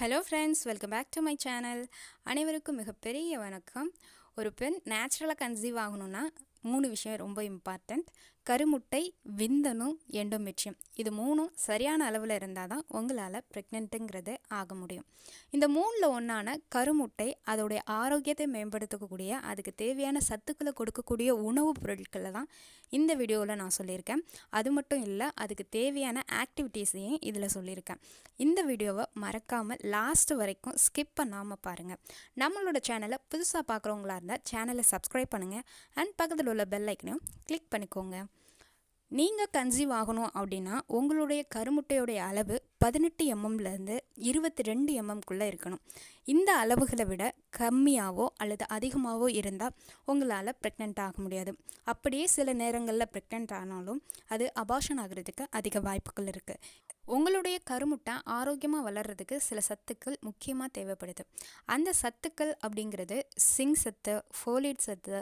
Hello friends welcome back to my channel அனைவருக்கும் மிகப்பெரிய வணக்கம். ஒரு பெண் நேச்சுரலாக கன்சீவ் ஆகணும்னா மூணு விஷயம் ரொம்ப இம்பார்ட்டண்ட் கருமுட்டை விந்தணு எண்டோமெட்ரியம். இது மூணும் சரியான அளவில் இருந்தால் தான் உங்களால் ப்ரெக்னென்ட்டுங்கிறது ஆக முடியும். இந்த மூணில் ஒன்றான கருமுட்டை அதோடைய ஆரோக்கியத்தை மேம்படுத்தக்கூடிய அதுக்கு தேவையான சத்துக்களை கொடுக்கக்கூடிய உணவுப் பொருட்களை தான் இந்த வீடியோவில் நான் சொல்லியிருக்கேன். அது மட்டும் இல்லை அதுக்கு தேவையான ஆக்டிவிட்டீஸையும் இதில் சொல்லியிருக்கேன். இந்த வீடியோவை மறக்காமல் லாஸ்ட் வரைக்கும் ஸ்கிப் பண்ணாமல் பாருங்கள் நம்மளோட சேனலை புதுசாக பார்க்குறவங்களா இருந்தால் சேனலை சப்ஸ்கிரைப் பண்ணுங்கள் அண்ட் பக்கத்தில் உள்ள பெல் ஐக்கனையும் கிளிக் பண்ணிக்கோங்க. நீங்கள் கன்சீவ் ஆகணும் அப்படின்னா உங்களுடைய கருமுட்டையுடைய அளவு பதினெட்டு எம்எம்லேருந்து இருபத்தி ரெண்டு எம்எம்குள்ளே இருக்கணும். இந்த அளவுகளை விட கம்மியாகவோ அல்லது அதிகமாகவோ இருந்தால் உங்களால் ப்ரெக்னென்ட் ஆக முடியாது. அப்படியே சில நேரங்களில் ப்ரெக்னென்ட் ஆனாலும் அது அபாஷன் ஆகிறதுக்கு அதிக வாய்ப்புகள் இருக்குது உங்களுடைய கருமுட்டை ஆரோக்கியமாக வளர்கிறதுக்கு சில சத்துக்கள் முக்கியமாக தேவைப்படுது. அந்த சத்துக்கள் அப்படிங்கிறது சிங் சத்து ஃபோலேட் சத்து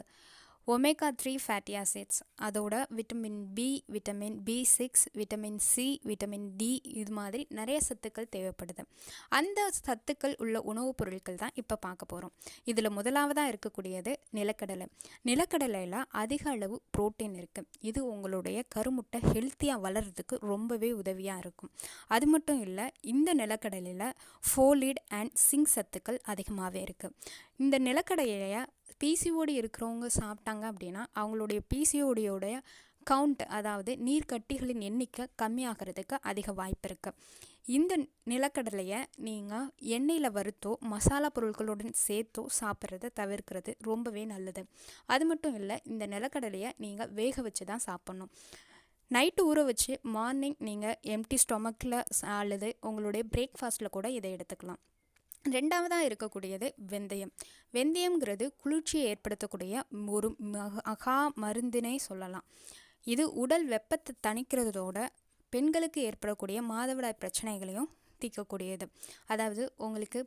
ஒமேகா த்ரீ ஃபேட்டி ஆசிட்ஸ் அதோட vitamin B vitamin B six vitamin C vitamin D இது மாதிரி நிறைய சத்துக்கள் தேவைப்படுது. அந்த சத்துக்கள் உள்ள உணவுப் பொருட்கள் தான் இப்போ பார்க்க போகிறோம் இதில் முதலாவதாக இருக்கக்கூடியது நிலக்கடலை. நிலக்கடலையில் அதிக அளவு புரோட்டீன் இருக்குது இது உங்களுடைய கருமுட்டை ஹெல்த்தியாக வளர்கிறதுக்கு ரொம்பவே உதவியாக இருக்கும். அது மட்டும் இல்லை இந்த நிலக்கடலையில் ஃபோலிட் அண்ட் சிங் சத்துக்கள் அதிகமாகவே இருக்குது இந்த நிலக்கடலையை பிசிஓடி இருக்கிறவங்க சாப்பிட்டாங்க அப்படின்னா அவங்களுடைய பிசிஓடியோடைய கவுண்ட் அதாவது நீர்க்கட்டிகளின் எண்ணிக்கை கம்மியாகிறதுக்கு அதிக வாய்ப்பு இருக்குது இந்த நிலக்கடலையை நீங்கள் எண்ணெயில் வறுத்தோ மசாலா பொருட்களுடன் சேர்த்தோ சாப்பிட்றத தவிர்க்கிறது ரொம்பவே நல்லது. அது மட்டும் இல்லை இந்த நிலக்கடலையை நீங்கள் வேக வச்சு தான் சாப்பிட்ணும். நைட்டு ஊற வச்சு மார்னிங் நீங்கள் எம்டி ஸ்டொமக்கில் அல்லது உங்களுடைய பிரேக்ஃபாஸ்ட்டில் கூட இதை எடுத்துக்கலாம். ரெண்டாவதாக இருக்கக்கூடியது வெந்தயம். வெந்தயம்ங்கிறது குளிர்ச்சியை ஏற்படுத்தக்கூடிய ஒரு மகா மருந்தினை சொல்லலாம். இது உடல் வெப்பத்தை தணிக்கிறதோட பெண்களுக்கு ஏற்படக்கூடிய மாதவிடாய் பிரச்சனைகளையும் தீர்க்கக்கூடியது. அதாவது உங்களுக்கு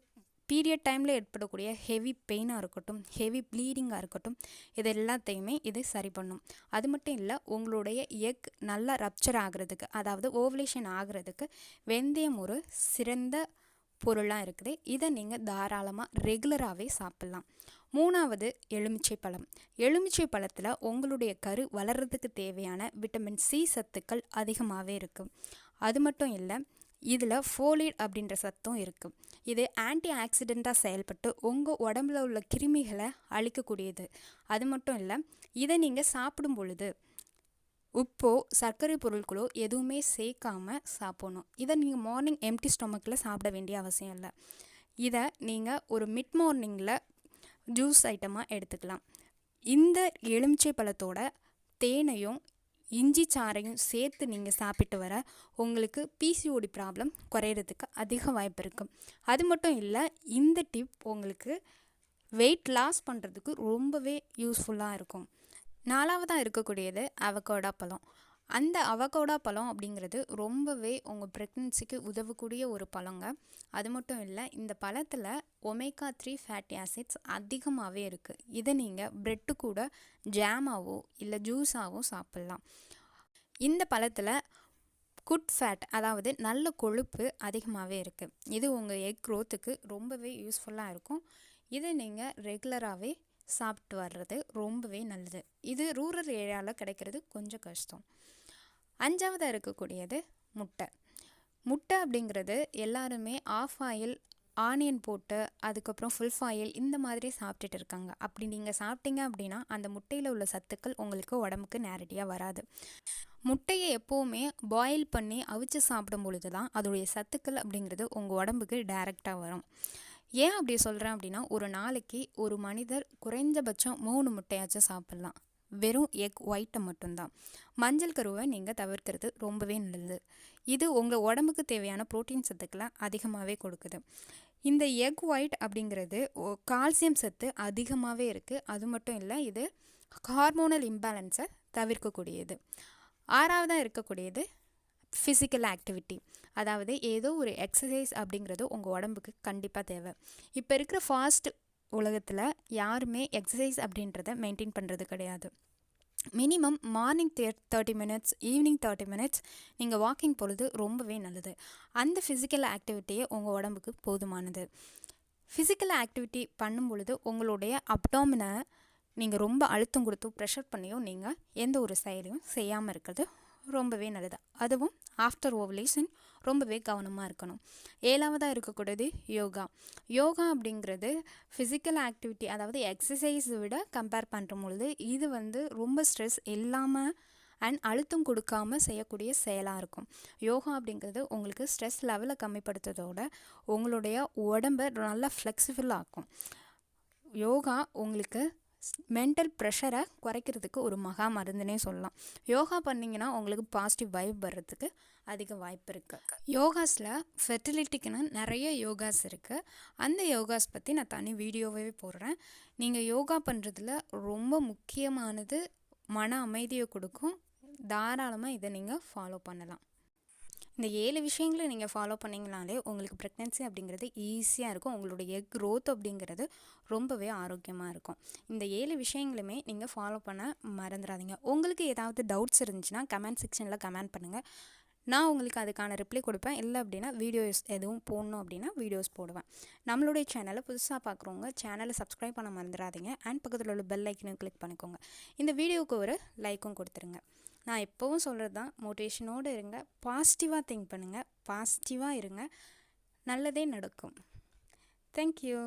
பீரியட் டைமில் ஏற்படக்கூடிய ஹெவி பெயினாக இருக்கட்டும் ஹெவி ப்ளீடிங்காக இருக்கட்டும் இது எல்லாத்தையுமே இது சரி பண்ணும். அது மட்டும் இல்லை உங்களுடைய எக் நல்லா ரப்சர் ஆகிறதுக்கு அதாவது ஓவலேஷன் ஆகிறதுக்கு வெந்தயம் ஒரு சிறந்த பொருளாக இருக்குது. இதை நீங்கள் தாராளமாக ரெகுலராகவே சாப்பிட்லாம். மூணாவது எலுமிச்சை பழம். எலுமிச்சை பழத்தில் உங்களுடைய கரு வளர்கிறதுக்கு தேவையான விட்டமின் சி சத்துக்கள் அதிகமாகவே இருக்கும். அது மட்டும் இல்லை இதில் ஃபோலிட் அப்படின்ற சத்தும் இருக்குது இது ஆன்டி ஆக்சிடெண்ட்டாக செயல்பட்டு உங்கள் உடம்புல உள்ள கிருமிகளை அழிக்கக்கூடியது. அது மட்டும் இல்லை இதை நீங்கள் சாப்பிடும் பொழுது உப்போ சர்க்கரை பொருட்களோ எதுவுமே சேர்க்காம சாப்பிடணும். இதை நீங்கள் மார்னிங் எம்டி ஸ்டொமக்கில் சாப்பிட வேண்டிய அவசியம் இல்லை. இதை நீங்கள் ஒரு மிட் மார்னிங்கில் ஜூஸ் ஐட்டமாக எடுத்துக்கலாம். இந்த எலுமிச்சை பழத்தோட தேனையும் இஞ்சி சாறையும் சேர்த்து நீங்கள் சாப்பிட்டு வர உங்களுக்கு பிசிஓடி ப்ராப்ளம் குறையிறதுக்கு அதிக வாய்ப்பு இருக்குது அது மட்டும் இல்லை இந்த டிப் உங்களுக்கு வெயிட் லாஸ் பண்ணுறதுக்கு ரொம்பவே யூஸ்ஃபுல்லாக இருக்கும். நாலாவதாக இருக்கக்கூடியது அவகோடா பழம். அந்த அவகோடா பழம் அப்படிங்கிறது ரொம்பவே உங்கள் ப்ரெக்னென்சிக்கு உதவக்கூடிய ஒரு பழங்க. அது மட்டும் இல்லை இந்த பழத்தில் ஒமேகா த்ரீ ஃபேட்டி ஆசிட்ஸ் அதிகமாகவே இருக்குது இதை நீங்கள் ப்ரெட்டு கூட ஜாமாவோ இல்லை ஜூஸாவோ சாப்பிட்லாம். இந்த பழத்தில் குட் ஃபேட் அதாவது நல்ல கொழுப்பு அதிகமாகவே இருக்குது இது உங்கள் எக் க்ரோத்துக்கு ரொம்பவே யூஸ்ஃபுல்லாக இருக்கும். இதை நீங்கள் ரெகுலராகவே சாப்பிட்டு வர்றது ரொம்பவே நல்லது. இது ரூரல் ஏரியாவில் கிடைக்கிறது கொஞ்சம் கஷ்டம். அஞ்சாவதாக இருக்கக்கூடியது முட்டை. முட்டை அப்படிங்கிறது எல்லாருமே ஆஃப் ஆயில் ஆனியன் போட்டு அதுக்கப்புறம் ஃபுல் ஃபாயில் இந்த மாதிரி சாப்பிட்டுட்டு இருக்காங்க. அப்படி நீங்கள் சாப்பிட்டீங்க அப்படின்னா அந்த முட்டையில் உள்ள சத்துக்கள் உங்களுக்கு உடம்புக்கு நேரடியாக வராது. முட்டையை எப்போவுமே பாயில் பண்ணி அவிச்சு சாப்பிடும் பொழுது தான் அதோடைய சத்துக்கள் அப்படிங்கிறது உங்கள் உடம்புக்கு டைரெக்டாக வரும். ஏன் அப்படி சொல்கிறேன் அப்படின்னா ஒரு நாளைக்கு ஒரு மனிதர் குறைஞ்சபட்சம் மூணு முட்டையாச்சும் சாப்பிட்லாம். வெறும் எக் ஒயிட்டை மட்டும்தான். மஞ்சள் கருவை நீங்கள் தவிர்க்கிறது ரொம்பவே நல்லது. இது உங்கள் உடம்புக்கு தேவையான ப்ரோட்டீன் சத்துக்களை அதிகமாகவே கொடுக்குது. இந்த எக் ஒயிட் அப்படிங்கிறது கால்சியம் சத்து அதிகமாகவே இருக்குது அது மட்டும் இல்லை இது ஹார்மோனல் இம்பேலன்ஸை தவிர்க்கக்கூடியது. ஆறாவதாக இருக்கக்கூடியது ஃபிசிக்கல் ஆக்டிவிட்டி அதாவது ஏதோ ஒரு எக்ஸசைஸ் அப்படிங்கிறது உங்கள் உடம்புக்கு கண்டிப்பாக தேவை. இப்போ இருக்கிற ஃபாஸ்ட் உலகத்தில் யாருமே எக்ஸசைஸ் அப்படின்றத மெயின்டைன் பண்ணுறது கிடையாது. மினிமம் மார்னிங் தே thirty minutes evening thirty minutes நீங்கள் வாக்கிங் பொழுது ரொம்பவே நல்லது. அந்த ஃபிசிக்கல் ஆக்டிவிட்டியே உங்கள் உடம்புக்கு போதுமானது. ஃபிசிக்கல் ஆக்டிவிட்டி பண்ணும் பொழுது உங்களுடைய அப்டாமினை நீங்கள் ரொம்ப அழுத்தம் கொடுத்து ப்ரெஷர் பண்ணியோ நீங்கள் எந்த ஒரு செயலையும் செய்யாமல் இருக்கிறது ரொம்பவே நல்லது. அதுவும் ஆஃப்டர் ஓவலேஷன் ரொம்பவே கவனமாக இருக்கணும். ஏழாவதாக இருக்கக்கூடியது யோகா. யோகா அப்படிங்கிறது ஃபிசிக்கல் ஆக்டிவிட்டி அதாவது எக்ஸசைஸ் விட கம்பேர் பண்ணுற பொழுது இது வந்து ரொம்ப ஸ்ட்ரெஸ் இல்லாமல் அண்ட் அழுத்தம் கொடுக்காம செய்யக்கூடிய செயலாக இருக்கும். யோகா அப்படிங்கிறது உங்களுக்கு ஸ்ட்ரெஸ் லெவலை கம்மிப்படுத்துறதோட உங்களுடைய உடம்பை நல்லா ஃப்ளெக்சிபிள் ஆக்கும். யோகா உங்களுக்கு மென்டல் ப்ரெஷரை குறைக்கிறதுக்கு ஒரு மகா மருந்துனே சொல்லலாம். யோகா பண்ணிங்கன்னா உங்களுக்கு பாசிட்டிவ் வைப் வர்றதுக்கு அதிக வாய்ப்பு இருக்குது யோகாஸில் ஃபெர்டிலிட்டிக்குன்னு நிறைய யோகாஸ் இருக்குது அந்த யோகாஸ் பற்றி நான் தனி வீடியோவே போடுறேன். நீங்கள் யோகா பண்ணுறதுல ரொம்ப முக்கியமானது மன அமைதியை கொடுக்கும். தாராளமாக இதை நீங்கள் ஃபாலோ பண்ணலாம். இந்த ஏழு விஷயங்களை நீங்கள் ஃபாலோ பண்ணிங்கனாலே உங்களுக்கு ப்ரெக்னென்சி அப்படிங்கிறது ஈஸியாக இருக்கும். உங்களுடைய எக் க்ரோத் அப்படிங்கிறது ரொம்பவே ஆரோக்கியமாக இருக்கும். இந்த ஏழு விஷயங்களுமே நீங்கள் ஃபாலோ பண்ண மறந்துடாதீங்க உங்களுக்கு ஏதாவது டவுட்ஸ் இருந்துச்சுன்னா கமெண்ட் செக்ஷனில் கமெண்ட் பண்ணுங்கள் நான் உங்களுக்கு அதுக்கான ரிப்ளை கொடுப்பேன். இல்லை அப்படின்னா வீடியோஸ் எதுவும் போடணும் அப்படின்னா வீடியோஸ் போடுவேன். நம்மளுடைய சேனலை புதுசாக பார்க்குறவங்க சேனலை சப்ஸ்கிரைப் பண்ண மறந்துடாதீங்க அண்ட் பக்கத்தில் உள்ள பெல் ஐக்கனும் கிளிக் பண்ணிக்கோங்க. இந்த வீடியோவுக்கு ஒரு லைக்கும் கொடுத்துருங்க. நான் எப்போவும் சொல்கிறது தான் மோட்டிவேஷனோடு இருங்க பாசிட்டிவாக திங்க் பண்ணுங்கள் பாசிட்டிவாக இருங்க நல்லதே நடக்கும். தேங்க்யூ